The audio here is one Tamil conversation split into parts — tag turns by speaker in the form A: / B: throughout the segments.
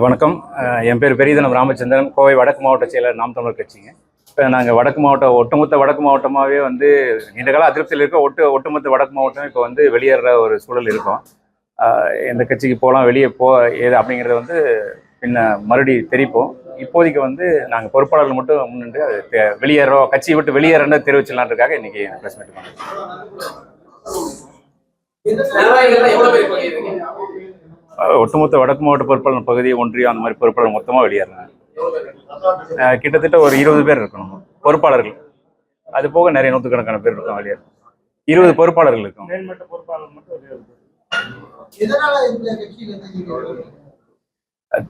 A: வணக்கம். என் பேர் பெரியதனம் ராமச்சந்திரன். கோவை வடக்கு மாவட்ட செயலர் நாம் தமிழர் கட்சிங்க. இப்போ நாங்கள் வடக்கு மாவட்டம் ஒட்டுமொத்த வடக்கு மாவட்டமாகவே வந்து நீண்ட கால அதிருப்தியில் இருக்க ஒட்டு ஒட்டுமொத்த வடக்கு மாவட்டம் இப்போ வந்து வெளியேற ஒரு சூழல் இருக்கும். எந்த கட்சிக்கு போகலாம் வெளியே போ ஏது அப்படிங்கிறத வந்து பின்ன மறுபடி தெரிவிப்போம் இப்போதைக்கு வந்து நாங்கள் பொறுப்பாளர்கள் மட்டும் முன்னின்று அது வெளியேறோம் கட்சியை விட்டு வெளியேறன்னு தெரிவிச்சலான்றதுக்காக இன்னைக்கு ப்ரெஸ் மீட் பண்ணோம். ஒட்டுமொத்த வடக்கு மாவட்ட பொறுப்பாளர் பகுதி ஒன்றியம் அந்த மாதிரி பொறுப்பாளர் மொத்தமாக வெளியேறாங்க கிட்டத்தட்ட ஒரு இருபது பேர் இருக்கணும். பொறுப்பாளர்கள். அது போக நிறைய நூற்றுக்கணக்கான பேர் இருக்கோம் வெளியே. இருபது பொறுப்பாளர்கள் இருக்கும்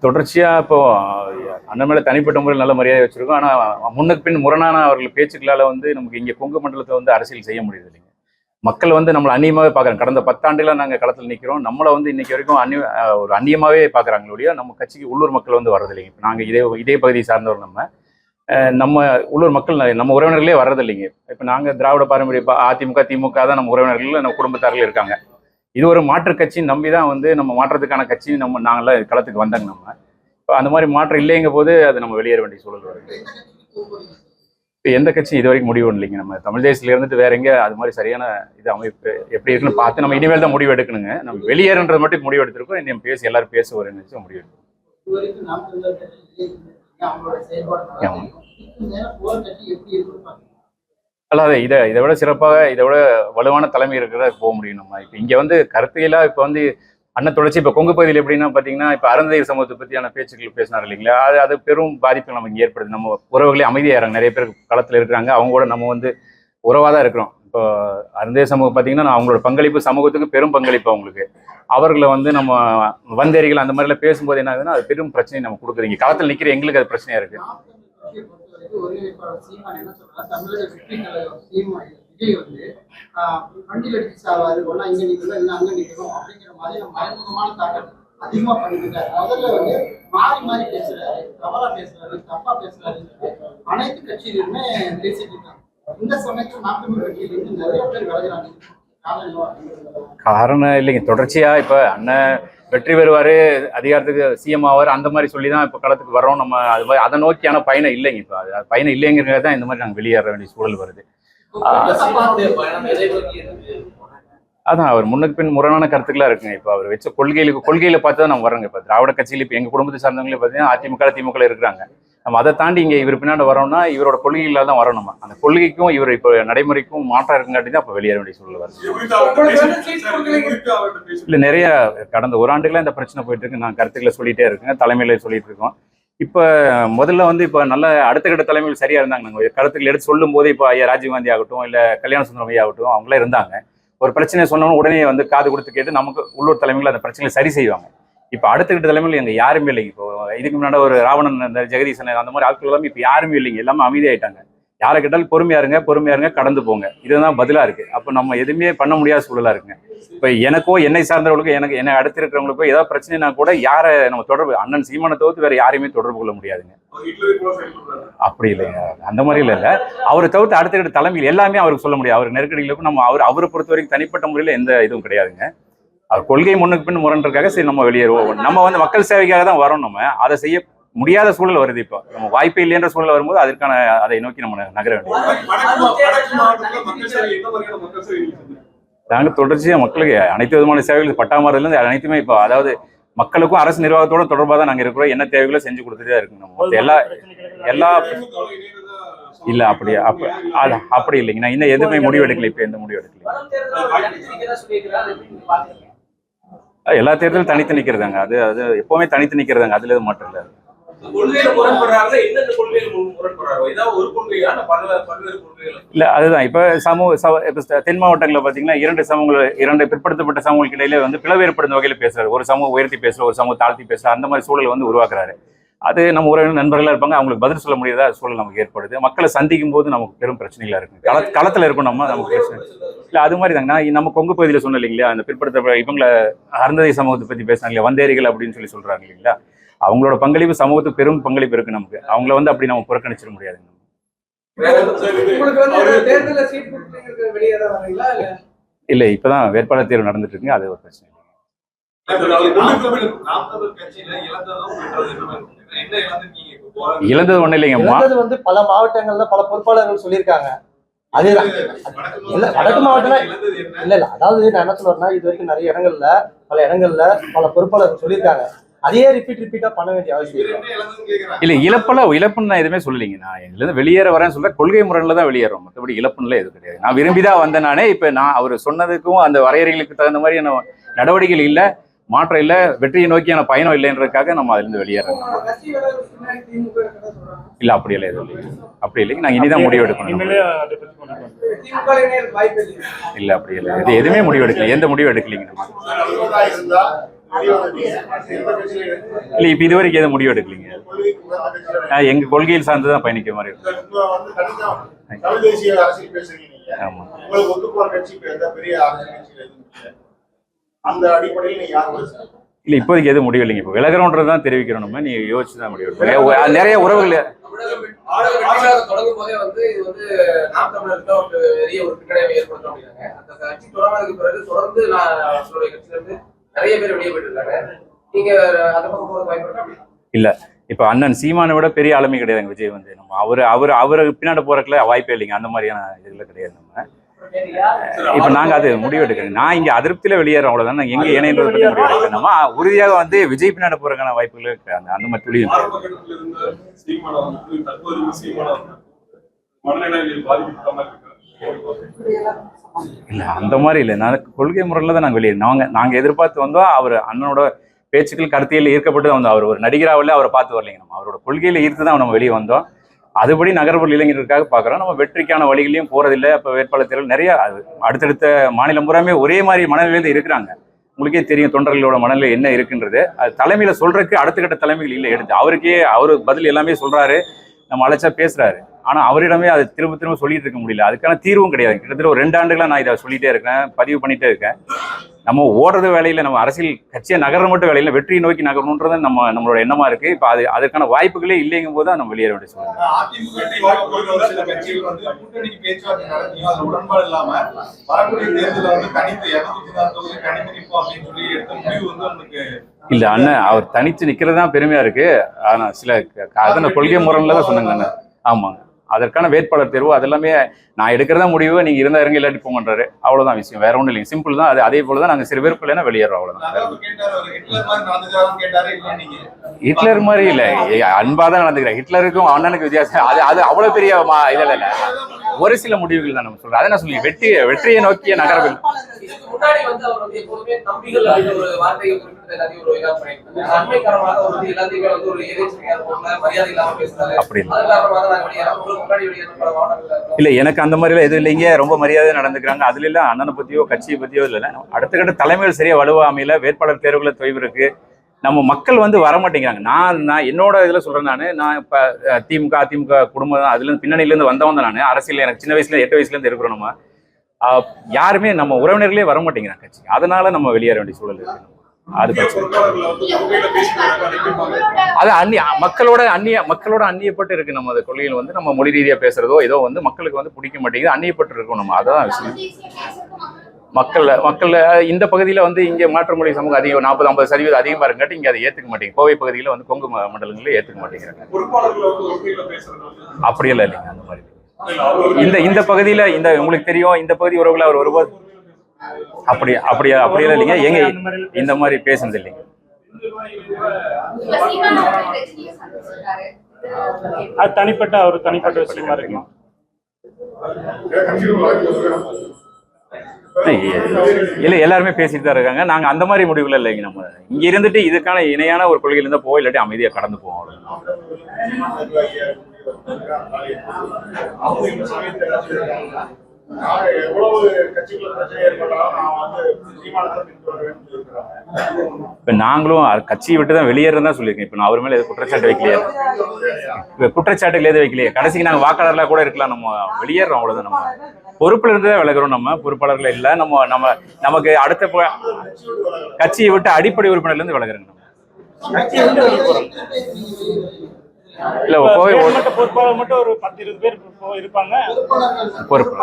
A: தொடர்ச்சியா இப்போ அண்ணன் மேல தனிப்பட்ட முறையில் நல்ல மரியாதை வச்சிருக்கோம். ஆனா முன்னுக்கு பின் முரணான அவர்கள் பேச்சுக்களால வந்து நமக்கு இங்க கொங்கு மண்டலத்தை வந்து அரசியல் செய்ய முடியுது இல்லைங்க மக்கள் வந்து நம்மளை அந்நியமாகவே பார்க்குறாங்க. கடந்த பத்தாண்டுல நாங்கள் களத்தில் நிக்கிறோம். நம்மளை வந்து இன்னைக்கு வரைக்கும் அந்நிய ஒரு அந்நியமாகவே பார்க்குறாங்களே நம்ம கட்சிக்கு உள்ளூர் மக்கள் வந்து வர்றதில்லைங்க. இப்போ நாங்கள் இதே இதே பகுதியை சார்ந்தவர் நம்ம நம்ம உள்ளூர் மக்கள் நம்ம உறவினர்களே வர்றதில்லைங்க. இப்போ நாங்கள் திராவிட பாரம்பரிய அதிமுக திமுக தான் நம்ம உறவினர்கள் நம்ம குடும்பத்தார்கள் இருக்காங்க. இது ஒரு மாற்று கட்சி நம்பி தான் வந்து நம்ம மாற்றத்துக்கான கட்சி நம்ம நாங்களாம் களத்துக்கு வந்தாங்க நம்ம. இப்போ அந்த மாதிரி மாற்றம் இல்லைங்க போது அது நம்ம வெளியேற வேண்டிய சூழல் வருது
B: எந்த கட்சிக்கு போக போறீங்க?
A: இப்போ எந்த கட்சி இது வரைக்கும் முடிவு இல்லைங்க நம்ம தமிழ் தேசத்துல இருந்துட்டு வேற எங்க அது மாதிரி சரியான இது அமைப்பு எப்படி இருக்குன்னு பார்த்து நம்ம இனிமேல் தான் முடிவு எடுக்கணுங்க. நம்ம வெளியேறன்றது மட்டும் முடிவு எடுத்திருக்கோம். இன்னும் பேசி எல்லாரும் பேசுவார் நினைச்சு முடிவு எடுக்கணும். அல்லாத இதை இதை விட சிறப்பாக இதை விட வலுவான தலைமை இருக்கிறத போக முடியும் நம்ம. இப்போ இங்கே வந்து கருத்தியலாக இப்போ வந்து அண்ணன் தொடர்ச்சி இப்போ கொங்கு பகுதியில் எப்படின்னா பார்த்தீங்கன்னா இப்போ அறந்தையர் சமூகத்தை பற்றியான பேச்சுக்கள் பேசினார் இல்லைங்களா? அது அது பெரும் பாதிப்பு நமக்கு ஏற்படுது. நம்ம உறவுகளே அமைதியாகிறாங்க நிறைய பேர் களத்தில் இருக்கிறாங்க. அவங்க கூட நம்ம வந்து உறவாக தான் இருக்கிறோம். இப்போ அருந்தே சமூகம் பார்த்தீங்கன்னா நான் அவங்களோட பங்களிப்பு சமூகத்துக்கு பெரும் பங்களிப்பு அவங்களுக்கு. அவர்களை வந்து நம்ம வந்தேரிகள் அந்த மாதிரிலாம் பேசும்போது என்ன ஆகுதுன்னா அது பெரும் பிரச்சனை நம்ம கொடுக்குறீங்க களத்தில் நிற்கிற எங்களுக்கு அது பிரச்சனையாக இருக்குது
B: விஜய் வந்து ஆஹ், வண்டியில் அடிச்சு சாவாரு ஒன்னா இங்க நிக்கணும் இல்லை அங்க நிக்கணும் அப்படிங்கிற மாதிரி மறைமுகமான தாக்கல் அதிகமா பண்ணிட்டு முதல்ல வந்து மாறி மாறி பேசுறாரு தவறா பேசுறாரு தப்பா பேசுறாரு அனைத்து கட்சியிலுமே பேசிட்டு இருக்காங்க. இந்த சமயத்துல நாம் கட்சியிலிருந்து நிறைய பேர் விலகுறாங்க. காரணம்
A: இல்லைங்க. தொடர்ச்சியா இப்ப அண்ணன் வெற்றி பெறுவாரு அதிகாரத்துக்கு சிஎம் ஆவார் அந்த மாதிரி சொல்லி தான் இப்போ களத்துக்கு வரோம் நம்ம அது மாதிரி அதை நோக்கியான பயணம் இல்லைங்க இப்போ. அது பயணம் இல்லைங்கிறது தான் இந்த மாதிரி நாங்கள் வெளியேற வேண்டிய சூழல் வருது. அதான் அவர் முன்னுக்கு பின் முரணான கருத்துக்களா இருக்குங்க. இப்போ அவர் வச்ச கொள்கையில கொள்கையில பார்த்து தான் நம்ம வரோங்க இப்போ திராவிட கட்சியில் இப்போ எங்க குடும்பத்தை சார்ந்தவங்களே பார்த்தீங்கன்னா அதிமுக திமுக இருக்கிறாங்க. நம்ம அதை தாண்டி இங்க இவர் பின்னாடி வரோம்னா இவரோட கொள்கையில தான் வரோம் நம்ம. அந்த கொள்கைக்கும் இவர் இப்போ நடைமுறைக்கும் மாற்றம் இருக்குங்காட்டி தான் அப்போ வெளியேற வேண்டிய சூழல் வருது. இல்ல நிறைய கடந்த ஒரு ஆண்டுகளா இந்த பிரச்சனை போயிட்டு இருக்கு. நான் கருத்துக்களை சொல்லிட்டே இருக்கேன் தலைமையில சொல்லிட்டு இருக்கோம். இப்போ முதல்ல வந்து இப்போ நல்ல அடுத்த கட்ட தலைமையில் சரியாக இருந்தாங்க. நாங்கள் கருத்துக்கள் எடுத்து சொல்லும் போது இப்போ ஐயா ராஜீவ்காந்தி ஆகட்டும் இல்லை கல்யாண சுந்தரம் ஐயா ஆகட்டும் அவங்களே இருந்தாங்க. ஒரு பிரச்சனையை சொன்னோம் உடனே வந்து காது கொடுத்து கேட்டு நமக்கு உள்ளூர் தலைமையில் அந்த பிரச்சனையை சரி செய்வாங்க. இப்போ அடுத்த கட்ட தலைமையில் எங்கள் யாருமே இல்லைங்க. இப்போ இதுக்கு முன்னாடி ஒரு ராவணன் இந்த ஜெகதீசன் அந்த மாதிரி ஆட்கள் எல்லாமே இப்போ யாருமே இல்லைங்க. எல்லாமே அமைதியாயிட்டாங்க. யாரை கேட்டாலும் பொறுமையா இருங்க பொறுமையா இருங்க கடந்து போங்க. இதுதான் பதிலா இருக்கு. அப்போ நம்ம எதுவுமே பண்ண முடியாத சூழலா இருக்குங்க. இப்போ எனக்கோ என்னை சார்ந்தவர்களுக்கோ எனக்கு என்னை அடுத்து இருக்கிறவங்களுக்கோ ஏதாவது பிரச்சனைனா கூட யாரை நம்ம தொடர்பு அண்ணன் சீமான தவிர்த்து வேற யாரையுமே தொடர்பு கொள்ள முடியாதுங்க. அப்படி இல்லைங்க. அந்த மாதிரி இல்லை. இல்லை அவரை தவிர்த்து அடுத்த தலைமையில் எல்லாமே அவருக்கு சொல்ல முடியாது. அவர் நெருக்கடிகளுக்கும் நம்ம அவர் அவரை பொறுத்த வரைக்கும் தனிப்பட்ட முறையில் எந்த இதுவும் கிடையாதுங்க. அவர் கொள்கை முன்னுக்கு பின் முரண்றதுக்காக சரி நம்ம வெளியேறுவோம். நம்ம வந்து மக்கள் சேவைக்காக தான் வரோம் நம்ம. அதை செய்ய முடியாத சூழல் வருது இப்போ. நம்ம வாய்ப்பே இல்லைன்ற சூழல் வரும்போது அதற்கான அதை நோக்கி நம்ம நகர வேண்டும் நாங்கள் தொடர்ச்சியாக மக்களுக்கு அனைத்து விதமான சேவைகள் பட்டாமறதுலேருந்து அனைத்துமே இப்போ அதாவது மக்களுக்கும் அரசு நிர்வாகத்தோட தொடர்பாக தான் நாங்கள் இருக்கிறோம். என்ன தேவைகளோ செஞ்சு கொடுத்துட்டே இருக்கு நம்ம. எல்லா எல்லா இல்ல அப்படி அப்ப அது அப்படி இல்லைங்க. நான் இன்னும் எதுவுமே முடிவு எடுக்கல இப்போ எந்த முடிவு எடுக்கல எல்லா தேர்தலும் தனித்து நிற்கிறதாங்க அது அது எப்பவுமே தனித்து நிக்கிறதாங்க. அதுல எதுவும் மாற்றம் இல்லை.
C: இல்ல
A: அதுதான். இப்ப சமூக இப்ப தென் மாவட்டங்களில் பாத்தீங்கன்னா இரண்டு சமூகங்கள் இரண்டு பிற்படுத்தப்பட்ட சமூகங்களுக்கு இடையில வந்து பிளவு ஏற்படும் வகையில் பேசுறாரு. ஒரு சமூகம் உயர்த்தி பேசுற ஒரு சமூகம் தாழ்த்தி பேசுற அந்த மாதிரி சூழல் வந்து உருவாக்குறாரு. அது நம்ம உறவினர் நண்பர்களா இருப்பாங்க அவங்களுக்கு பதில் சொல்ல முடியாத சூழல் நமக்கு ஏற்படுது. மக்களை சந்திக்கும் போது நமக்கு பெரும் பிரச்சனைகளா இருக்கு கள களத்துல இருக்கும் நம்ம நமக்கு பிரச்சனை. இல்ல அது மாதிரி தாங்க. நம்ம கொங்கு பகுதியில சொன்னேன் இல்லைங்களா அந்த பிற்படுத்த இவங்கள அருந்ததி சமூகத்தை பத்தி பேசினாங்க இல்லையா வந்தேரிகள் அப்படின்னு சொல்லி சொல்றாங்க இல்லைங்களா. அவங்களோட பங்களிப்பு சமூகத்துக்கு பெரும் பங்களிப்பு இருக்கு நமக்கு. அவங்கள வந்து அப்படி நம்ம புறக்கணிச்சிட முடியாதுங்க
D: இல்ல?
A: இப்பதான் வேட்பாளர் தேர்வு நடந்துட்டு இருக்குங்க அது ஒரு பிரச்சனை இழந்தது ஒன்றும் இல்லைங்கம்மா
E: இழந்தது வந்து பல மாவட்டங்கள்ல பல பொறுப்பாளர்கள் சொல்லியிருக்காங்க. அதேதான் இல்ல, வடக்கு
C: என்ன?
E: இல்ல இல்ல. அதாவது நான் என்ன சொல்றேன்னா இது வரைக்கும் நிறைய இடங்கள்ல பல இடங்கள்ல பல பொறுப்பாளர்கள் சொல்லியிருக்காங்க. அதையே ரிப்பீட் ரிப்பீட்டா பண்ண வேண்டிய அவசியம் இல்லை.
A: இல்லை இழப்பெல்லாம் இழப்புன்னு நான் எதுவுமே சொல்லலைங்க. நான் இதுலேருந்து வெளியேற வரேன்னு சொல்ல கொள்கை முறையில் தான் வெளியேறோம். மற்றபடி இழப்புன்னு எதுவும் கிடையாது. நான் விரும்பி தான் வந்தேன் நானே. இப்போ நான் அவர் சொன்னதுக்கும் அந்த வரையறைகளுக்கு தகுந்த மாதிரி நடவடிக்கைகள் இல்லை. மாற்றம் இல்லை வெற்றியை நோக்கியான பயணம் இல்லைன்றதுக்காக நம்ம அதுலேருந்து வெளியேறோம்
B: இருக்கிறதா சொல்றாங்க
A: இல்லை எதுவும் இல்லைங்க அப்படி இல்லைங்க நாங்கள் இனிதான் முடிவு எடுக்கணும்.
B: இல்லை
A: இல்லை அப்படி இல்லை. இது எதுவுமே முடிவு எடுக்கல. எந்த முடிவு எடுக்கலைங்க நம்ம? இல்லை இப்போ இது வரைக்கும் எதுவும் முடிவு எடுக்கலைங்க? எங்கள் கொள்கையில் சார்ந்து தான் பயணிக்கிற மாதிரி இருக்கும்
F: இப்ப அந்த அடிப்படையில் நீங்க யார்
A: இல்லை இப்போதைக்கு எதுவும் முடிவு இல்லைங்க. இப்போ விலகிறோன்றது தான் தெரிவிக்கிறோம் நம்ம. நீ யோசிச்சு தான் முடிவு. நிறைய- உறவுகள்
D: தொடங்கும் போதே வந்து இது வந்து நாம் தமிழருக்கு ஒரு பெரிய ஒரு பின்னடைவை ஏற்படுத்தும் அப்படின்னாங்க அந்த கட்சி தொடங்கினதுக்கு பிறகு தொடர்ந்து நான் அவர்களுடைய கட்சியில இருந்து நிறைய பேர் வெளியே போயிட்டு இருக்காங்க நீங்க அந்த பக்கம் போக பயன்படுத்த
A: இப்போ அண்ணன் சீமானை விட பெரிய ஆளுமை கிடையாதுங்க விஜய் வந்து. நம்ம அவர் அவர் அவர் பின்னாடி போறதுக்குள்ள வாய்ப்பே இல்லைங்க. அந்த மாதிரியான இதுல கிடையாது நம்ம. இப்போ நாங்க அது முடிவு எடுக்கிறோம் நான் இங்க அதிருப்தியில வெளியேறோம் அவ்வளவுதான்? நாங்க எங்க இணையன்றதை பத்தி முடிவு எடுக்கிறோம் நம்ம உறுதியாக வந்து விஜய் பின்னாடி போறதுக்கான வாய்ப்புகள் இருக்கு. அந்த அந்த மாதிரி துளியும் இல்ல அந்த மாதிரி இல்லை. நான் கொள்கை முறையில் தான் நாங்கள் வெளியே நாங்க நாங்க எதிர்பார்த்து வந்தோம் அவர் அண்ணனோட பேச்சுக்கள் கருத்தியல் ஈர்க்கப்பட்டு தான் வந்தோம். அவர் ஒரு நடிகராவில் அவரை பார்த்து வரலைங்க நம்ம. அவரோட கொள்கையில ஈர்த்து தான் நம்ம வெளியே வந்தோம். அதுபடி நகர்ப்புற இளைஞர்களுக்காக பார்க்குறோம். நம்ம வெற்றிக்கான வழிகளையும் போகிறதில்லை இப்போ வேட்பாளர் தேர்தல் நிறைய அது அடுத்தடுத்த மாநிலம் பூராமே ஒரே மாதிரி மனநிலையில் இருக்கிறாங்க. உங்களுக்கே தெரியும் தொண்டர்களோட மனநிலை என்ன இருக்குன்றது. அது தலைமையில் சொல்கிறதுக்கு அடுத்த கட்ட தலைமைகள் இல்லை எடுத்து. அவருக்கே அவர் பதில் எல்லாமே சொல்கிறாரு நம்ம அழைச்சா பேசுகிறாரு ஆனா அவரிடமே அதை திரும்ப திரும்ப சொல்லிட்டு இருக்க முடியல. அதுக்கான தீர்வும் கிடையாது. கிட்டத்தட்ட ஒரு ரெண்டு ஆண்டுகளா நான் இதை சொல்லிட்டே இருக்கேன் பதிவு பண்ணிட்டே இருக்கேன். நம்ம ஓடுறது வேலையில நம்ம அரசியல் கட்சியை நகர மட்டும் வேலையில வெற்றியை நோக்கி நகரணுன்றது நம்ம நம்மளோட எண்ணமா இருக்கு. இப்போ அது அதற்கான வாய்ப்புகளே இல்லைங்கும் போது தான் நம்ம வெளியேற வேண்டிய சூழ்நிலை.
C: தனித்து தனித்து
A: இல்ல அண்ணன் அவர் தனிச்சு நிக்கிறது தான் பெருமையா இருக்கு. ஆனா சில கொள்கை முறையில் தான் சொன்னாங்க அண்ணன் ஆமாங்க. அதற்கான வேட்பாளர் தேர்வு அது எல்லாமே நான் எடுக்கிறதா முடிவு நீங்க இருந்தா இறங்க இல்லாட்டி போங்கன்றாரு அவ்வளவுதான் விஷயம். வேற ஒன்றும் இல்லைங்க. சிம்பிள் தான். அது அதே போல தான் நாங்க சிறு பேருக்கு இல்லைன்னா வெளியேறோம்
C: அவர் ஹிட்லர் மாதிரி இல்ல நீங்க?
A: ஹிட்லர் மாதிரி இல்ல. அன்பா தான் நடந்துக்கிறேன் ஹிட்லருக்கும் அண்ணனுக்கு வித்தியாசம். அது அது அவ்வளவு பெரிய மா- இல்ல இல்ல இல்ல. ஒரு சில முடிவுகள் தான் நம்ம சொல்றோம். அதை நான் சொல்லி வெற்றி வெற்றியை நோக்கிய நகரவில்
D: எல்லாத்தையும் ஒரு இதா அண்மை காரணமாக வந்து எல்லாத்தையுமே வந்து ஒரு மரியாதை இல்லாம பேசுறாரு.
A: அப்படி இல்லை.
D: தான்
A: இல்ல எனக்கு அந்த மாதிரிலாம் எதுவும் இல்லைங்க. ரொம்ப மரியாதை நடந்துக்கிறாங்க. அதுல எல்லாம் அண்ணனை பத்தியோ கட்சியை பத்தியோ இல்லை. அடுத்த கட்ட தலைமைகள் சரியா வலுவாமையில வேட்பாளர் தேர்வுல தொய்வு இருக்கு. நம்ம மக்கள் வந்து வர மாட்டேங்கிறாங்க. நான் நான் என்னோட இதுல சொல்றேன் நான். நான் இப்ப திமுக அதிமுக குடும்பம் அதுல இருந்து பின்னணியில இருந்து வந்தவன் தான் நான். அரசியல் எனக்கு சின்ன வயசுல எட்டு வயசுல இருந்து இருக்கிறோம் நம்ம. யாருமே நம்ம உறவினர்களே வர மாட்டேங்கிறாங்க கட்சி அதனால நம்ம வெளியேற வேண்டிய சூழல் இருக்கு. அது பிரச்சனை அது அந்நிய மக்களோட அந்நிய மக்களோட அந்நியப்பட்டு இருக்கு நம்ம அந்த கொள்கையில் வந்து நம்ம மொழி ரீதியா பேசுறதோ ஏதோ வந்து மக்களுக்கு வந்து பிடிக்க மாட்டேங்குது அந்நியப்பட்டு இருக்கும் நம்ம. அதான் விஷயம். மக்கள் மக்கள் இந்த பகுதியில் வந்து இங்கே மாற்றுமொழி சமூகம் அதிகம் நாற்பது ஐம்பது சதவீதம் அதிகமாக இருக்காட்டி இங்கே அதை ஏற்றுக்க மாட்டேங்க கோவை பகுதியில் வந்து கொங்கு மண்டலங்களில் ஏற்றுக்க மாட்டேங்கிறாங்க. அப்படியெல்லாம் இல்லைங்க அந்த மாதிரி இந்த இந்த பகுதியில் இந்த உங்களுக்கு தெரியும் இந்த பகுதி உறவுல அவர் ஒருவர் அப்படி அப்படியா அப்படியெல்லாம் இல்லைங்க. எங்க இந்த மாதிரி பேசுனது இல்லைங்க.
G: அது தனிப்பட்ட அவர் தனிப்பட்ட விஷயமா இருக்குமா?
A: இல்லை எல்லாருமே பேசிட்டு தான் இருக்காங்க. நாங்கள் அந்த மாதிரி முடிவுல இல்லைங்க நம்ம. இங்க இருந்துட்டு இதுக்கான இணையான ஒரு கொள்கையில இருந்தால் போய் இல்லாட்டி அமைதியாக கடந்து போவோம் அவ்வளவுதான். இப்போ நாங்களும் கட்சியை விட்டு தான் வெளியேறதான் தான் சொல்லியிருக்கேன் இப்போ நான் அவர் மேலே குற்றச்சாட்டு வைக்கலையே. இப்போ குற்றச்சாட்டுகள் எதுவும் வைக்கலையே. கடைசிக்கு நாங்கள் வாக்காளர்களாக கூட இருக்கலாம். நம்ம வெளியேறோம் அவ்வளோதான் நம்ம. பொறுப்புல இருந்து தான் விலகுறோம் நம்ம. பொறுப்பாளர்கள் இல்லை. நம்ம நம்ம நமக்கு அடுத்த கட்சியை விட்டு அடிப்படை உறுப்பினர்ல இருந்து விலகுறோங்க நம்ம. இல்லை
G: மட்டும் பொறுப்பாளர் மட்டும் ஒரு பத்து இருபது பேர் இருப்பாங்க.
A: பொறுப்பு.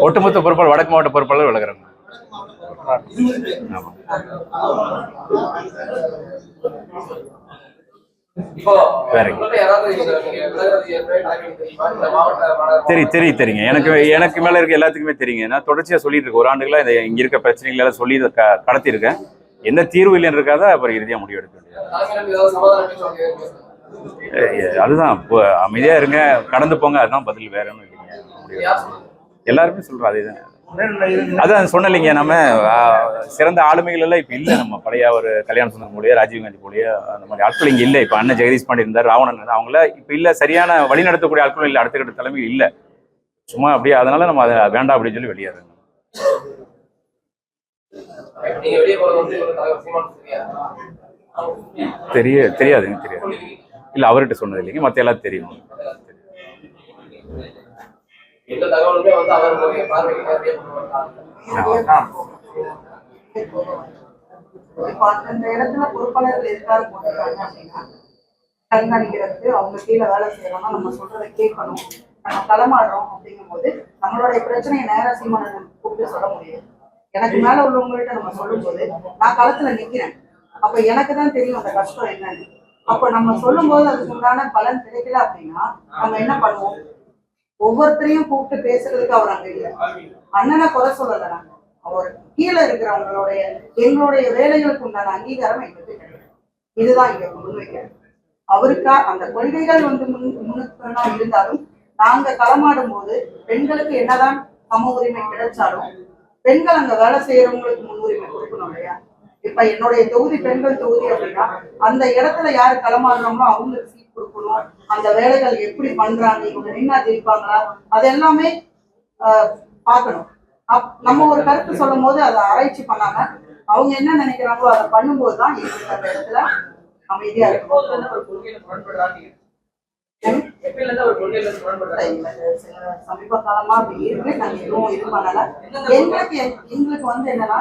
A: ஒட்டுமொத்த பொறுப்பாளர் வடக்கு மாவட்ட பொறுப்பாளர் விலகுறாங்க.
D: தெரியுமா
A: தெரியும் தெரியுங்க. எனக்கு எனக்கு மேல இருக்க எல்லாத்துக்குமே தெரியுங்க. நான் தொடர்ச்சியா சொல்லிட்டு இருக்கேன். ஒரு ஆண்டுகளா இங்க இருக்க பிரச்சனைகள் எல்லாம் சொல்லி இதை க- கடத்தியிருக்கேன். என்ன தீர்வு இல்லைன்னு இருக்காத? அப்புறம் இறுதியா முடிவு எடுக்க வேண்டியது
D: தலைமையில.
A: அதுதான். இப்போ அமைதியா இருங்க. கடந்து போங்க. அதுதான் பதில். வேற ஒன்றும் இல்லைங்க? எல்லாருமே சொல்றோம் அதேதான். அதான் சொன்னலைங்க நம்ம சிறந்த ஆளுமைகள் எல்லாம் இப்ப இல்ல நம்ம. பழைய ஒரு கல்யாண சுந்தரம் போலியா ராஜீவ் காந்தி போலியா அந்த மாதிரி ஆட்கள் இங்க இல்ல. இப்ப அண்ணன் ஜெகதீஷ் பாண்டி இருந்தார் ராவணன். அவங்கள இப்ப இல்ல சரியான வழி நடத்தக்கூடிய ஆட்களும் இல்ல. அடுத்த கட்ட தலைமை இல்ல. சும்மா அப்படியே அதனால நம்ம அதை வேண்டாம் அப்படின்னு சொல்லி வெளியேறோம்
D: நீங்க வெளியே போறது வந்து இவரு தலைவர் சீமான் தெரியாது
A: தெரிய தெரியாதுங்க தெரியாது. இல்ல அவர்கிட்ட சொன்னது இல்லைங்க. மத்த எல்லாம் தெரியும்.
H: கண்காணிக்கிறதுக்கு அவங்க கீழே வேலை செய்யறோம்னா நம்ம சொல்றதை கேட்கணும். நம்ம களமாடுறோம் அப்படிங்கும்போது நம்மளுடைய பிரச்சனையை நேரா சீமானன் கூப்பிட்டு சொல்ல முடியாது. எனக்கு மேல உள்ளவங்கள்ட்ட நம்ம சொல்லும் போது நான் களத்துல நிக்கிறேன். அப்ப எனக்கு தான் தெரியும் அந்த கஷ்டம் என்னன்னு. அப்ப நம்ம சொல்லும்போது அதுக்கு உண்டான பலன் கிடைக்கல அப்படின்னா நம்ம என்ன பண்ணுவோம்? ஒவ்வொருத்தரையும் கூப்பிட்டு பேசுறதுக்கு அவர் அங்க இல்லை. அண்ணனை குறை சொல்லல நாங்க அவர் கீழே இருக்கிறவங்களுடைய எங்களுடைய வேலைகளுக்கு உண்டான அங்கீகாரம் எங்களுக்கு கிடையாது இதுதான் இங்க முன்வைக்கிறது அவருக்கா அந்த கொள்கைகள் வந்து முன் முன்னுக்கு இருந்தாலும் நாங்க களமாடும் போது பெண்களுக்கு என்னதான் சம உரிமை கிடைச்சாலும் பெண்கள் அங்க வேலை செய்யறவங்களுக்கு முன்னுரிமை கொடுக்கணும் இல்லையா? இப்ப என்னுடைய தொகுதி பெண்கள் தொகுதி அப்படின்னா அந்த இடத்துல யாரு களமாடுறாங்களோ அவங்களுக்கு சீட் கொடுக்கணும். அந்த வேலைகள் எப்படி பண்றாங்க இவங்க நின்னா ஜெயிப்பாங்களா அது எல்லாமே பார்க்கணும். அப்- நம்ம ஒரு கருத்து சொல்லும் போது அதை ஆராய்ச்சி பண்ணாம அவங்க என்ன நினைக்கிறாங்களோ அதை பண்ணும்போது தான் எங்களுக்கு அந்த இடத்துல அமைதியா இருக்கும். சமீப காலமா அப்படி இருக்கு நாங்க எதுவும் இது பண்ணல எங்களுக்கு எங்களுக்கு வந்து என்னன்னா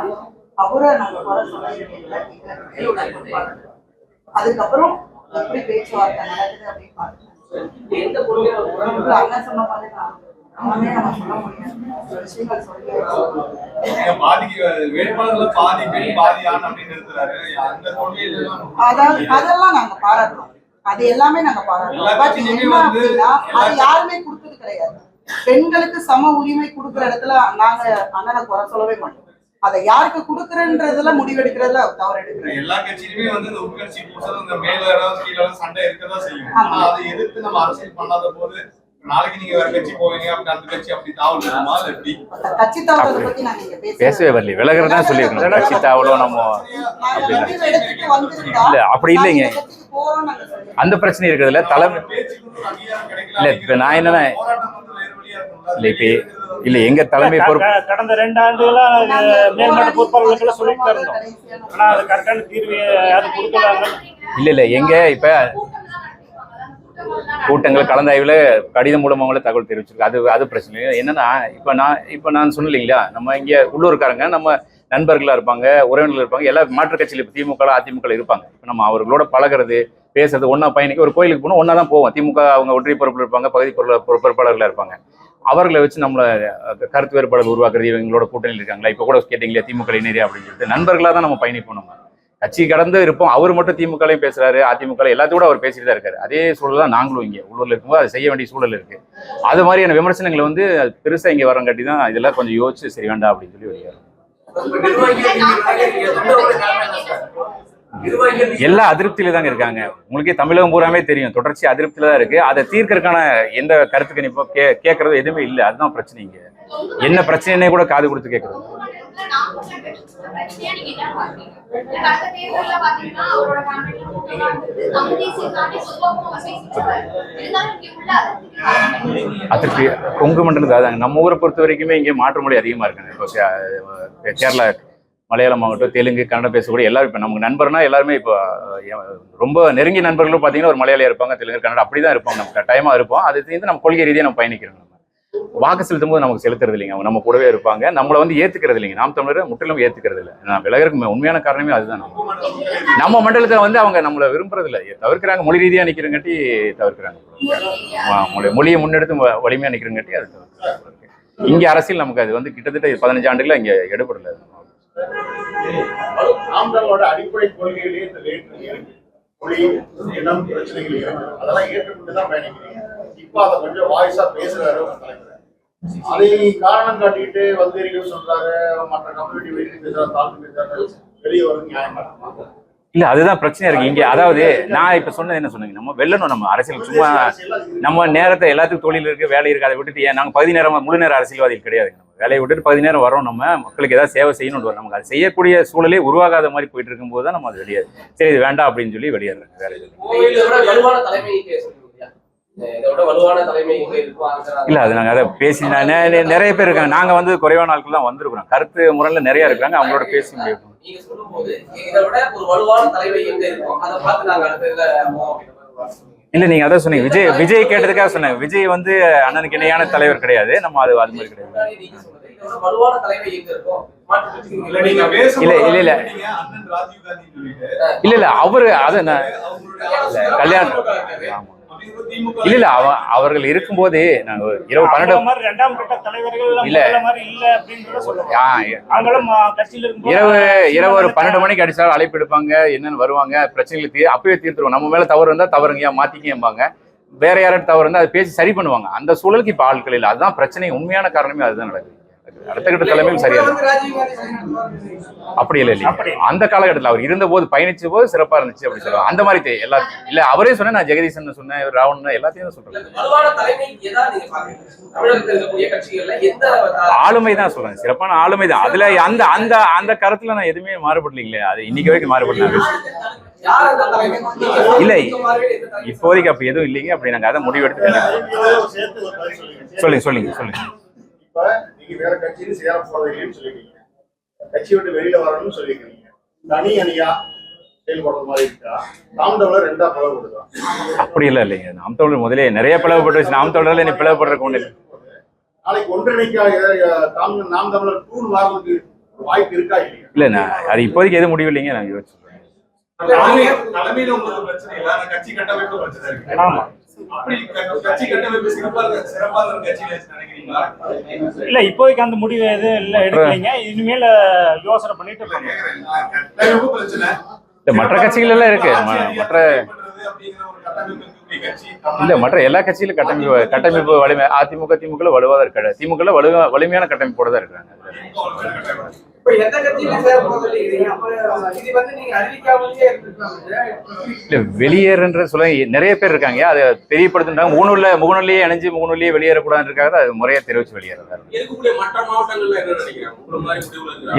H: அவரை நாங்க குறை அதுக்கப்புறம் எப்படி பேச்சுவார்த்தை நடக்குது அப்படின்னு பாருங்க அண்ணன் சொன்ன மாதிரி நான் நம்ம சொல்ல சொல்லி
C: பாதி
H: அதெல்லாம் நாங்க பாராட்டுறோம். அது எல்லாமே நாங்க பாராட்டுறோம் அது யாருமே கொடுத்தது கிடையாது. பெண்களுக்கு சம உரிமை கொடுக்குற இடத்துல நாங்க அண்ணனை குறை சொல்லவே மாட்டோம். அதை யாருக்கு கொடுக்குறன்றதுல முடிவெடுக்கிறதுல தவறு எடுக்கிறேன்
C: எல்லா கட்சியிலுமே வந்து இந்த உட்கட்சி பூசல் இந்த மேல சண்டை இருக்கதான் செய்யும். அதை எதிர்த்து நம்ம அரசியல் பண்ணாத போது நாளைக்கு நீங்க வேற கட்சி போவீங்க அப்படி அந்த கட்சி அப்படி தாவல் இருக்குமா? இல்ல எப்படி
H: அந்த கட்சி தவறதை பத்தி நாங்க இங்க பேசவே
A: வரல விலகிறதா சொல்லியிருக்கணும். கட்சி தாவலோ நம்ம இல்ல, அப்படி இல்லைங்க.
H: சொல்லிருக்கோம்.
A: அந்த பிரச்சனை இருக்கிறதுல தலைமை இல்ல, இப்ப நான் என்னன்னா- இல்ல இப்ப இல்ல எங்க தலைமை பொறுப்பு
G: க- கடந்த ரெண்டு ஆண்டுகளா
H: நாங்க
G: மேல்மட்ட
H: போராடி
G: பொறுப்பாளர்களுக்கெல்லாம் சொல்லிட்டு தான் இருந்தோம்.
H: கடைசியா நம்ம
G: ஆனா அது கரெக்டான தீர்வு யாரும் கொடுக்கலாங்க
A: இல்ல இல்ல எங்க இப்ப கூட்டங்கள் கலந்தாய்வில் கடிதம் மூலமாங்களே தகவல் தெரிவிச்சிருக்கு. அது அது பிரச்சனை. இல்லை. என்னன்னா இப்போ நான் இப்போ நான் சொன்னேன் இல்லைங்களா? நம்ம இங்கே உள்ளூர்காரங்க நம்ம நண்பர்களாக இருப்பாங்க உறவினர்கள் இருப்பாங்க எல்லா மாற்றுக் கட்சியில் இப்போ திமுக அதிமுக இருப்பாங்க. இப்போ நம்ம அவர்களோட பழகுறது பேசுறது ஒன்றா பயணிக்க ஒரு கோயிலுக்கு போனால் ஒன்றா தான் போவோம். திமுக அவங்க ஒன்றிய பொறுப்பில் இருப்பாங்க பகுதி பொருள் பொறுப்பாளர்களா இருப்பாங்க. அவர்களை வச்சு நம்மளை கருத்து வேறுபாடு உருவாக்குறது இவங்களோட கூட்டணியில் இருக்காங்களா? இப்போ கூட கேட்டீங்களே திமுக இணையா அப்படின்னு சொல்லிட்டு. நண்பர்களாக தான் நம்ம பயணிப்போம் நம்ம. கட்சி கடந்து இருப்போம். அவர் மட்டும் திமுகலையும் பேசுறாரு அதிமுக எல்லாத்தையும் கூட அவர் பேசிட்டு தான் இருக்காரு. அதே சூழல் தான் நாங்களும் இங்கே உள்ளூர்ல இருக்கும்போது அதை செய்ய வேண்டிய சூழல் இருக்கு. அது மாதிரியான விமர்சனங்களை வந்து பெருசா இங்க வரங்காட்டி தான் இதெல்லாம் கொஞ்சம் யோசிச்சு சரி வேண்டாம் அப்படின்னு சொல்லி வெளியேறும். எல்லா அதிருப்தியில தாங்க இருக்காங்க. உங்களுக்கே தமிழகம் பூராமே தெரியும். தொடர்ச்சி அதிருப்தியில தான் இருக்கு. அதை தீர்க்கறதுக்கான எந்த கருத்து கணிப்போ கே கேட்கறது எதுவுமே இல்லை. அதுதான் பிரச்சனை இங்க. என்ன பிரச்சனைன்னே கூட காது கொடுத்து கேட்கறது அதுக்கு கொங்கு மண்டலத்துக்கு அதாங்க நம்ம ஊரை பொறுத்த வரைக்குமே இங்கே மாற்று மொழி அதிகமாக இருக்குங்க. இப்போ கேரளா மலையாளம் ஆகட்டும் தெலுங்கு கன்னடம் பேசக்கூடிய எல்லாரும் இப்போ நமக்கு நண்பர்னா எல்லாருமே இப்போ ரொம்ப நெருங்கிய நண்பர்களும் பார்த்தீங்கன்னா ஒரு மலையாளியாக இருப்பாங்க தெலுங்கு கன்னடம் அப்படி தான் இருப்பாங்க. நம்ம கட்டாயமாக இருப்போம். அது சேர்ந்து நம்ம கொள்கை ரீதியாக நம்ம பயணிக்கிறோம் நம்ம. வாக்கு செலுத்தும் போது நமக்கு செலுத்துறது இல்லைங்க அவங்க நம்ம கூடவே இருப்பாங்க. நம்மளை வந்து ஏத்துக்கிறது இல்லைங்க நாம் தமிழரை முற்றிலும் ஏத்துக்கிறது இல்லை நான் விலகருக்கு உண்மையான காரணமே அதுதான் நம்ம. நம்ம மண்டலத்தை வந்து அவங்க நம்மளை விரும்புறது இல்லை தவிர்க்கிறாங்க. மொழி ரீதியாக நிற்கிறங்காட்டி தவிர்க்கிறாங்க. மொழி மொழியை முன்னெடுத்து வலிமையாக நிற்கிறங்காட்டி அது தவிர்க்கிறாங்க. இங்க அரசியல் நமக்கு அது வந்து கிட்டத்தட்ட பதினஞ்சு ஆண்டுகள் இங்க எடுபடல.
F: அடிப்படை கொள்கையிலேயே இந்த மொழி இனம் பிரச்சனைகள் அதெல்லாம் ஏற்றுக்கொண்டு தான் பயணிக்கிறீங்க. இப்ப அதை கொஞ்சம் வாய்ஸா பேசுறாரு அதை காரணம் காட்டிட்டு வந்தீர்கள் சொல்றாரு மற்ற கம்யூனிட்டி வெளியே பேசுறாரு தாழ்ந்து பேசுறாரு வெளியே வரும் நியாயமா
A: இல்ல அதுதான் பிரச்சனை இருக்கு. இங்க அதாவது நான் இப்ப சொன்னது என்ன சொன்னீங்க நம்ம வெல்லணும் நம்ம அரசியல் சும்மா நம்ம நேரத்தை எல்லாத்துக்கும் தொழில் இருக்கு வேலை இருக்கு அதை விட்டுட்டு ஏன் நாங்க பகுதி நேரம் முழு நேர அரசியல்வாதிகள் கிடையாது. நம்ம வேலையை விட்டுட்டு பகுதி நேரம் வரோம் நம்ம மக்களுக்கு ஏதாவது சேவை செய்யணும் வரோம் நமக்கு அது செய்யக்கூடிய சூழலே உருவாகாத மாதிரி போயிட்டு இருக்கும்போது தான் நம்ம அது வெளியே சரி இது வேண்டாம் அப்படின்னு சொல்லி வெளியேறாங்க வேலை இல்ல அது நாங்க அதை பேசி நிறைய பேர் இருக்காங்க. நாங்க வந்து குறைவான ஆட்கள் தான் வந்திருக்கிறோம். கருத்து முறையில் நிறைய இருக்காங்க அவங்களோட பேசி முடியும். இல்ல நீங்க அதான் சொன்னீங்க. விஜய் விஜய் கேட்டதுக்காக சொன்னேன். விஜய் வந்து அண்ணனுக்கு இணையான தலைவர் கிடையாது. நம்ம அது அது மாதிரி கிடையாது.
C: இல்ல
A: இல்ல, இல்ல, இல்ல. இல்ல இல்ல அவரு அது நான் கல்யாணம் ஆமா. இல்ல இல்ல அவ அவர்கள் இருக்கும்போதே நாங்க இரவு பன்னெண்டு
G: அவங்கள மாதிரி ரெண்டாம் கட்ட தலைவர்கள்
A: இல்ல. இரவு இரவு ஒரு பன்னெண்டு மணிக்கு அடிச்சாலும் அழைப்பு எடுப்பாங்க என்னன்னு வருவாங்க பிரச்சனைகளை தீ அப்பவே தீர்த்துருவோம். நம்ம மேல தவறு இருந்தா தவறுங்க மாத்திக்கம்பாங்க வேற யாராவது தவறு இருந்தா அதை பேசி சரி பண்ணுவாங்க. அந்த சூழலுக்கு இப்ப ஆட்கள் இல்லை. அதுதான் பிரச்சனை உண்மையான காரணமே அதுதான் நடக்குது. அடுத்த கட்ட தலைமையும் சரியா. அப்படி இல்லை
G: அப்படி.
A: இல்லையா அந்த காலகட்டத்தில் அவர் இருந்த போது பயணிச்ச போது சிறப்பா இருந்துச்சு அப்படி சொல்லுவாங்க. அந்த மாதிரி தெ- எல்லா இல்ல அவரே சொன்னேன் நான் ஜெகதீசன் சொன்னேன் ராவணன் எல்லாத்தையும் தான் சொல்றேன் ஆளுமை தான் சொல்றேன். சிறப்பான ஆளுமை தான். அதுல அந்த அந்த அந்த கருத்துல நான் எதுவுமே மாறுபடலீங்களே அது இன்னைக்கு வரைக்கும் மாறுபடல.
D: யார் அந்த தலைமை?
A: இல்ல. இப்போதைக்கு அப்ப எதுவும் இல்லைங்க. அப்படி நாங்க அதை முடிவெடுத்து
F: சொல்லுங்க.
A: சொல்லுங்க சொல்லுங்க சொல்லுங்க.
F: இப்ப நீங்க வேற கட்சியில சேர போறது இல்லைன்னு சொல்லிட்டீங்க. கட்சி விட்டு வெளியில வரணும்னு சொல்லிருக்கீங்க தனி அணியா
A: அப்படி எல்லாம் இல்லைங்க. நாம் தமிழர் முதலே நிறைய பிளவுபட்டு வச்சு நாம் தமிழர்ல பிளவுபடுறதுக்கு ஒண்ணு இல்லை.
F: நாளைக்கு ஒன்றிணைக்கா தாம் நாம் தமிழர் டூன் வாரதுக்கு வாய்ப்பு இருக்கா இல்லையா?
A: இல்ல நான் அது இப்போதைக்கு எதுவும் முடிவு இல்லைங்க. நான் யோசிச்சு சொல்றேன்.
C: தலைமை- தலைமையில உங்களுக்கு பிரச்சனை இல்ல. ஆனா கட்சி கட்டமைப்பு பிரச்சனை இருக்கு.
G: ஆமா. இல்ல இப்போதைக்கு அந்த முடிவு எதுவும் இல்ல எடுக்கலைங்க. இனிமேல யோசனை பண்ணிட்டு
A: மற்ற கட்சிகள் எல்லாம் இருக்கு மற்ற இல்ல மற்ற எல்லா கட்சியிலும் கட்டமைப்பு கட்டமைப்பு வலிமை அதிமுக திமுக வலுவா தான் இருக்காது திமுக வலுவா வலிமையான கட்டமைப்போட தான் இருக்காங்க. இல்ல வெளியேறுன்ற சொல்ல நிறைய பேர் இருக்காங்க அதை தெரியப்படுத்துனாங்க முகநூல்ல முகநூல்லையே இணைஞ்சு முகநூல்லையே வெளியேறக்கூடாதுன்றதுக்காக அது முறையா தெரிவிச்சு வெளியேறாரு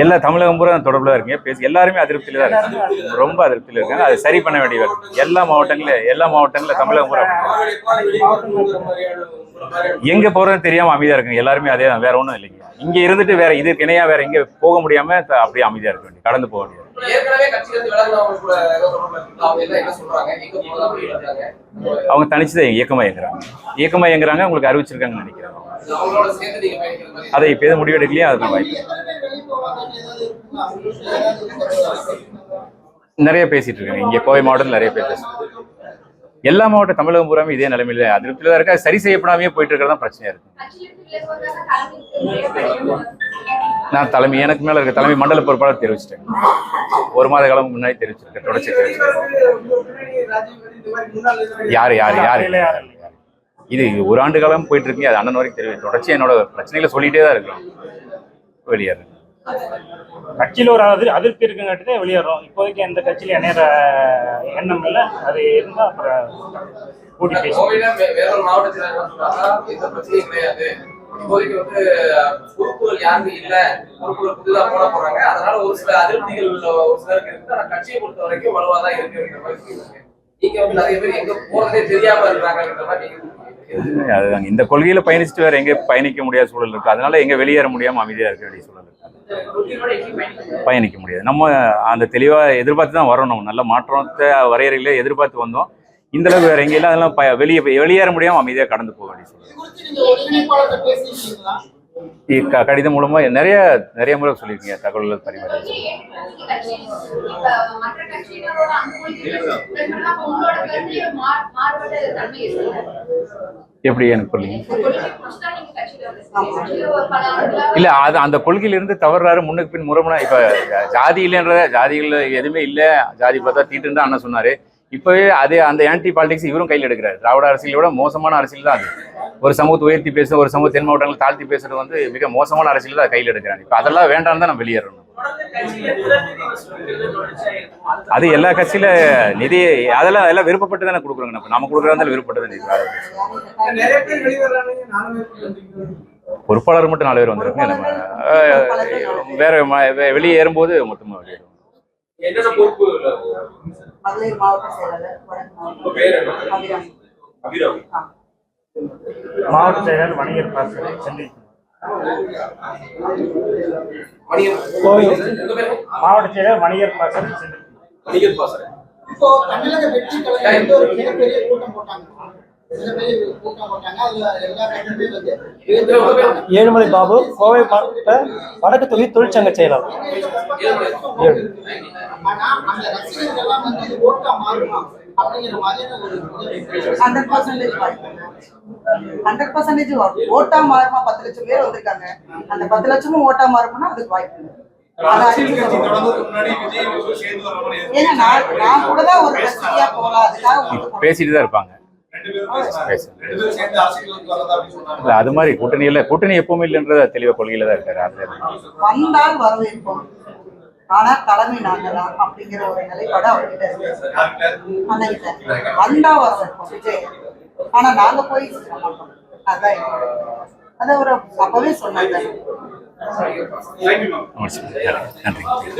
A: எல்லா தமிழகம் பூரா தொடர்புல இருக்கீங்க பேசி எல்லாருமே அதிருப்தியில தான் இருக்காங்க ரொம்ப அதிருப்தியில இருக்காங்க அதை சரி பண்ண வேண்டிய வேலை. எல்லா மாவட்டங்களும் எல்லா மாவட்டங்களும் தமிழகம் பூரா. எங்க போறதுன்னு தெரியாம அமைதியா இருக்குங்க. எல்லாருமே அதே தான் வேற ஒண்ணும் இல்லைங்க. இங்க இருந்துட்டு வேற இதுக்கு இணையா வேற எங்க போக முடியாம அப்படியே அமைதியா இருக்க வேண்டிய கடந்து போக
D: இருக்கீங்களா? அவங்க
A: தனிச்சுதான் இயக்கமா இயங்குறாங்க. இயக்கமா இயங்குறாங்க உங்களுக்கு அறிவிச்சிருக்காங்கன்னு நினைக்கிறேன். அதை இப்ப எதுவும் முடிவெடுக்கலையே அதுதான் வாய்ப்பு. நிறைய பேசிட்டு இருக்காங்க இங்க கோவை மாவட்டத்தில் நிறைய பேர் பேசுறாங்க. எல்லா மாவட்ட தமிழகம் பூராமே இதே நிலைமையில அதிருப்தியில தான் இருக்கா. சரி செய்யப்படாமே போயிட்டு இருக்கிறதா பிரச்சனையா இருக்கு. நான் தலைமை எனக்கு மேல இருக்க தலைமை மண்டல பொறுப்பாளர் தெரிவிச்சிட்டேன். ஒரு மாத காலம் முன்னாடி தெரிவிச்சிருக்கேன் தொடர்ச்சி தெரிவிச்சிருக்கேன். யாரு யாரு யாரு?
G: யாரு
A: இது ஒரு ஆண்டு காலம் போயிட்டு இருக்கீங்க அது அண்ணன் வரைக்கும் தெரிவி தொடர்ச்சி என்னோட பிரச்சனைகளை சொல்லிட்டே தான் இருக்கிறோம். வெளியேறு
G: கட்சியில் ஒரு அதிர் அதிருப்தி இருக்குங்காட்டி வெளியேறோம். இப்போதைக்கு எந்த கட்சியில இணையற எண்ணம் இல்லை. அது இருந்தால் அப்புறம் கூட்டி
D: பேசுவோம். இப்போதைக்கு வந்து பொறுப்புகள் யாருமே இல்ல. பொறுப்புகள் புதிதா போட போறாங்க. அதனால ஒரு சில அதிருப்திகள் ஒரு சிலருக்கு இருக்கு. ஆனா கட்சியை பொறுத்த வரைக்கும் வலுவாதான் இருக்குங்கிற மாதிரி நீங்க வந்து நிறைய பேர் எங்க போறதே தெரியாம இருக்கிறாங்கன்ற மாதிரி எதுவுமே
A: அதுதாங்க இந்த கொள்கையில பயணிச்சுட்டு வேற எங்க பயணிக்க முடியாத சூழல் இருக்கு. அதனால எங்க வெளியேற முடியாம அமைதியா இருக்க வேண்டிய சூழல் இருக்கு. பயணிக்க முடியாது. நம்ம அந்த தெளிவா எதிர்பார்த்து தான் வரோம் நம்ம. நல்ல மாற்றத்தை வரையறையில எதிர்பார்த்து வந்தோம். இந்த அளவுக்கு வேற எங்கேயும் அதெல்லாம் வெளியே வெளியேற முடியாம அமைதியா கடந்து போக வேண்டிய சூழல். கடிதம் மூலமா நிறைய நிறைய முறை சொல்லியிருக்கீங்க தகவல்கள் பரிமாறி எப்படி எனக்கு
I: ஆண்டுகளா
A: இல்ல அது அந்த கொள்கையிலிருந்து தவறாரு முன்னுக்கு பின் முறமுனா இப்ப ஜாதி இல்லைன்றத ஜாதிகள் எதுவுமே இல்ல ஜாதி பார்த்தா தீட்டுன்னு தான் அண்ணன் சொன்னாரு. இப்பவே அதே அந்த ஆன்டி பாலிடிக்ஸ் இவரும் கையில் எடுக்கிறாரு. திராவிட அரசியலை விட மோசமான அரசியல் தான் அது. ஒரு சமூகத்தை உயர்த்தி பேச ஒரு சமூக தென் மாவட்டங்களை தாழ்த்தி பேசுறது வந்து மிக மோசமான அரசியல் தான் கையில் எடுக்கிறாங்க இப்ப அதெல்லாம் வேண்டாம் தான் நம்ம வெளியேறணும். அது எல்லா கட்சியில நிதி அதெல்லாம் எல்லாம் விருப்பப்பட்டு தானே கொடுக்குறோங்க. நம்ம நம்ம கொடுக்குறதா விருப்பப்பட்டு தான் பொறுப்பாளர் மட்டும் நாலு பேர் வந்திருக்குங்க. நம்ம வேற வெளியே ஏறும்போது மொத்தமா வெளியேறும்
D: என்னென்ன பொறுப்பு?
H: மகளிர் மாவட்ட செயலாளர் வடக்கு அபிராமி.
D: அபிராமி.
G: மாவட்ட செயலர் வணிகர் பாசறை சென்னை. மாவட்ட செயலர் வணிகர் பாசறை சென்னை.
D: மணியன் பாசறை
B: இப்போ தமிழக வெற்றி ஒரு மிகப்பெரிய கூட்டம் போட்டாங்க?
E: ஏழுமலை பாபு கோவை மாவட்ட வடக்கு தொகுதி தொழிற்சங்க செயலாளர்.
H: ஹண்ட்ரட் பர்சன்டேஜ் ஹண்ட்ரட் பர்சன்டேஜ் ஓட்டா மாறுமா பத்து லட்சம் பேர் வந்திருக்காங்க. அந்த பத்து லட்சமும் ஓட்டா மாறும்னா அதுக்கு வாய்ப்பு இல்லை.
A: பேசிட்டு தான் இருப்பாங்க. இல்ல அது மாதிரி கூட்டணி இல்ல. கூட்டணி எப்பவுமே இல்லைன்றத தெளிவா கொள்கையில தான் இருக்காரு அது
H: வந்தால் வரவேற்போம். ஆனா தலைமை நாங்க தான் அப்படிங்கிற ஒரு நிலைப்பாடு அவர்கிட்ட வந்தா வரவேற்போம் விஜய். ஆனா நாங்க போய் மாட்டோம். அதான். அதை ஒரு அப்பவே சொன்னாங்க.
A: நன்றி.